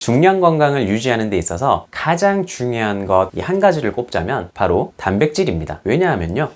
중량 건강을 유지하는 데 있어서 가장 중요한 것 이 한 가지를 꼽자면 바로 단백질입니다. 왜냐하면요.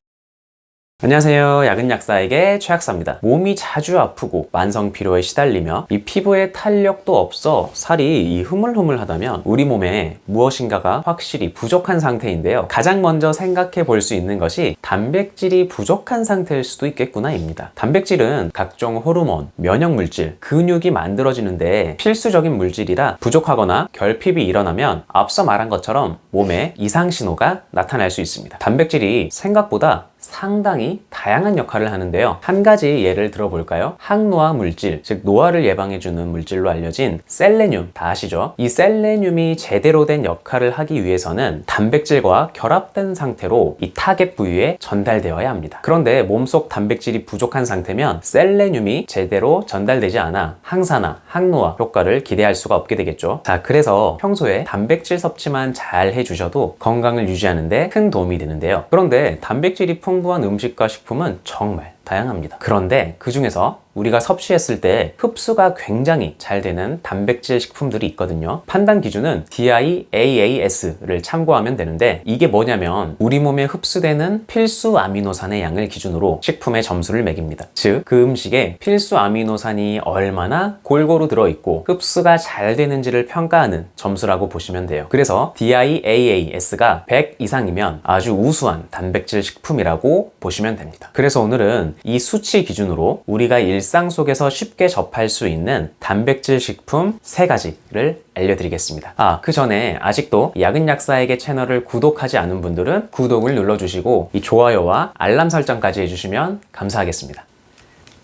안녕하세요. 약은 약사에게 최약사입니다. 몸이 자주 아프고 만성 피로에 시달리며 이 피부에 탄력도 없어 살이 이 흐물흐물하다면 우리 몸에 무엇인가가 확실히 부족한 상태인데요. 가장 먼저 생각해 볼 수 있는 것이 단백질이 부족한 상태일 수도 있겠구나입니다. 단백질은 각종 호르몬, 면역 물질, 근육이 만들어지는데 필수적인 물질이라 부족하거나 결핍이 일어나면 앞서 말한 것처럼 몸에 이상 신호가 나타날 수 있습니다. 단백질이 생각보다 상당히 다양한 역할을 하는데요. 한 가지 예를 들어볼까요? 항노화 물질, 즉 노화를 예방해주는 물질로 알려진 셀레늄, 다 아시죠? 이 셀레늄이 제대로 된 역할을 하기 위해서는 단백질과 결합된 상태로 이 타겟 부위에 전달되어야 합니다. 그런데 몸속 단백질이 부족한 상태면 셀레늄이 제대로 전달되지 않아 항산화, 항노화 효과를 기대할 수가 없게 되겠죠. 자, 그래서 평소에 단백질 섭취만 잘 해주셔도 건강을 유지하는데 큰 도움이 되는데요. 그런데 단백질이 풍 부한 음식과 식품은 정말 다양합니다. 그런데 그 중에서 우리가 섭취했을 때 흡수가 굉장히 잘 되는 단백질 식품들이 있거든요. 판단 기준은 DIAAS를 참고하면 되는데 이게 뭐냐면 우리 몸에 흡수되는 필수 아미노산의 양을 기준으로 식품의 점수를 매깁니다. 즉, 그 음식에 필수 아미노산이 얼마나 골고루 들어있고 흡수가 잘 되는지를 평가하는 점수라고 보시면 돼요. 그래서 DIAAS가 100 이상이면 아주 우수한 단백질 식품이라고 보시면 됩니다. 그래서 오늘은 이 수치 기준으로 우리가 일상 속에서 쉽게 접할 수 있는 단백질 식품 세 가지를 알려드리겠습니다. 아, 그 전에 아직도 약은 약사에게 채널을 구독하지 않은 분들은 구독을 눌러주시고 이 좋아요와 알람 설정까지 해주시면 감사하겠습니다.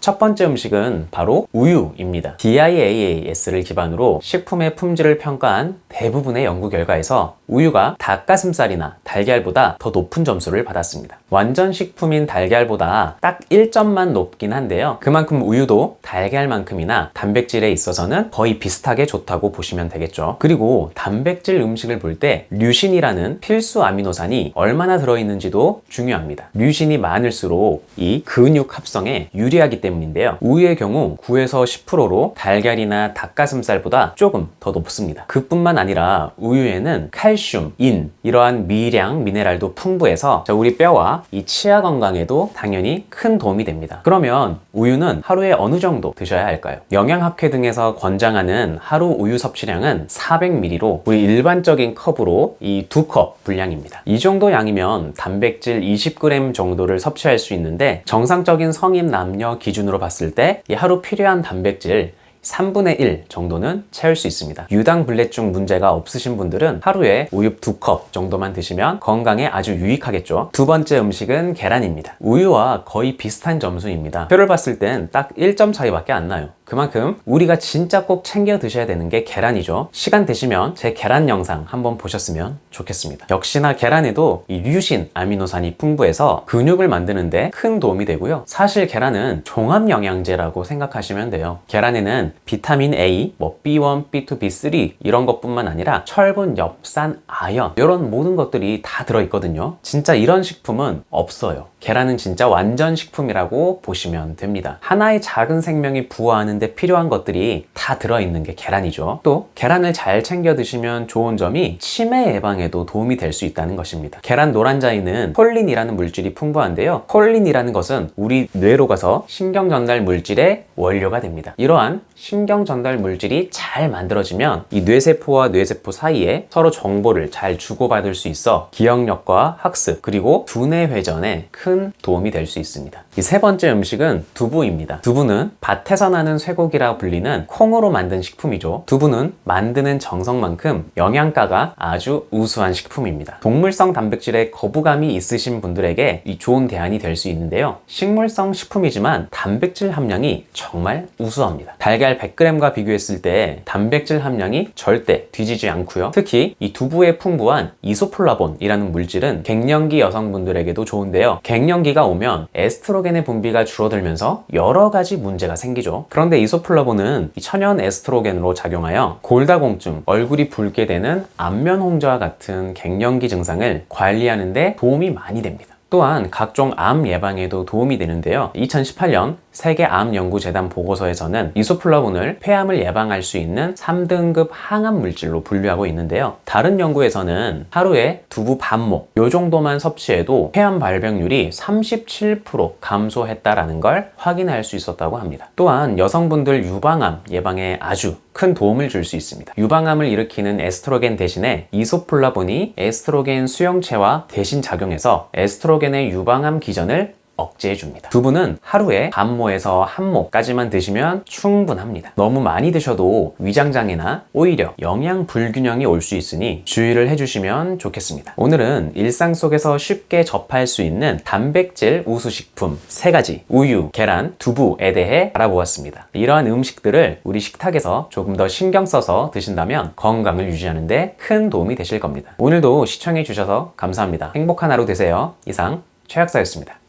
첫 번째 음식은 바로 우유입니다. DIAAS를 기반으로 식품의 품질을 평가한 대부분의 연구 결과에서 우유가 닭가슴살이나 달걀보다 더 높은 점수를 받았습니다. 완전 식품인 달걀보다 딱 1점만 높긴 한데요. 그만큼 우유도 달걀만큼이나 단백질에 있어서는 거의 비슷하게 좋다고 보시면 되겠죠. 그리고 단백질 음식을 볼 때 류신이라는 필수 아미노산이 얼마나 들어있는지도 중요합니다. 류신이 많을수록 이 근육 합성에 유리하기 때문 인데요. 우유의 경우 9에서 10%로 달걀이나 닭가슴살보다 조금 더 높습니다. 그뿐만 아니라 우유에는 칼슘, 인 이러한 미량 미네랄도 풍부해서 우리 뼈와 이 치아 건강에도 당연히 큰 도움이 됩니다. 그러면 우유는 하루에 어느 정도 드셔야 할까요? 영양학회 등에서 권장하는 하루 우유 섭취량은 400ml로 우리 일반적인 컵으로 이 두 컵 분량입니다. 이 정도 양이면 단백질 20g 정도를 섭취할 수 있는데 정상적인 성인 남녀 기준 으로 봤을 때 이 하루 필요한 단백질 3분의 1 정도는 채울 수 있습니다. 유당 불내증 문제가 없으신 분들은 하루에 우유 2컵 정도만 드시면 건강에 아주 유익하겠죠. 두 번째 음식은 계란입니다. 우유와 거의 비슷한 점수입니다. 표를 봤을 땐 딱 1점 차이밖에 안 나요. 그만큼 우리가 진짜 꼭 챙겨 드셔야 되는 게 계란이죠. 시간 되시면 제 계란 영상 한번 보셨으면 좋겠습니다. 역시나 계란에도 이 류신 아미노산이 풍부해서 근육을 만드는데 큰 도움이 되고요. 사실 계란은 종합 영양제라고 생각하시면 돼요. 계란에는 비타민 A, 뭐 B1, B2, B3 이런 것뿐만 아니라 철분, 엽산, 아연 이런 모든 것들이 다 들어있거든요. 진짜 이런 식품은 없어요. 계란은 진짜 완전 식품이라고 보시면 됩니다. 하나의 작은 생명이 부화하는데 필요한 것들이 다 들어있는 게 계란이죠. 또 계란을 잘 챙겨 드시면 좋은 점이 치매 예방에도 도움이 될 수 있다는 것입니다. 계란 노란자에는 콜린이라는 물질이 풍부한데요. 콜린이라는 것은 우리 뇌로 가서 신경 전달 물질의 원료가 됩니다. 이러한 신경 전달 물질이 잘 만들어지면 이 뇌세포와 뇌세포 사이에 서로 정보를 잘 주고받을 수 있어 기억력과 학습 그리고 두뇌 회전에 큰 도움이 될 수 있습니다. 이 세 번째 음식은 두부입니다. 두부는 밭에서 나는 쇠고기라 불리는 콩으로 만든 식품이죠. 두부는 만드는 정성만큼 영양가가 아주 우수한 식품입니다. 동물성 단백질에 거부감이 있으신 분들에게 이 좋은 대안이 될 수 있는데요. 식물성 식품이지만 단백질 함량이 정말 우수합니다. 달걀 100g과 비교했을 때 단백질 함량이 절대 뒤지지 않고요. 특히 이 두부에 풍부한 이소플라본이라는 물질은 갱년기 여성분들에게도 좋은데요. 갱년기가 오면 에스트로겐의 분비가 줄어들면서 여러 가지 문제가 생기죠. 그런데 이소플라본은 천연 에스트로겐으로 작용하여 골다공증, 얼굴이 붉게 되는 안면 홍조와 같은 갱년기 증상을 관리하는 데 도움이 많이 됩니다. 또한 각종 암 예방에도 도움이 되는데요. 2018년 세계암연구재단 보고서에서는 이소플라본을 폐암을 예방할 수 있는 3등급 항암 물질로 분류하고 있는데요. 다른 연구에서는 하루에 두부 반목 요 정도만 섭취해도 폐암 발병률이 37% 감소했다라는 걸 확인할 수 있었다고 합니다. 또한 여성분들 유방암 예방에 아주 큰 도움을 줄 수 있습니다. 유방암을 일으키는 에스트로겐 대신에 이소플라본이 에스트로겐 수용체와 대신 작용해서 에스트로겐의 유방암 기전을 억제해 줍니다. 두부는 하루에 반모에서 한 모까지만 드시면 충분합니다. 너무 많이 드셔도 위장장애나 오히려 영양 불균형이 올 수 있으니 주의를 해주시면 좋겠습니다. 오늘은 일상 속에서 쉽게 접할 수 있는 단백질 우수식품 세 가지 우유, 계란, 두부에 대해 알아보았습니다. 이러한 음식들을 우리 식탁에서 조금 더 신경 써서 드신다면 건강을 유지하는데 큰 도움이 되실 겁니다. 오늘도 시청해 주셔서 감사합니다. 행복한 하루 되세요. 이상 최학사였습니다.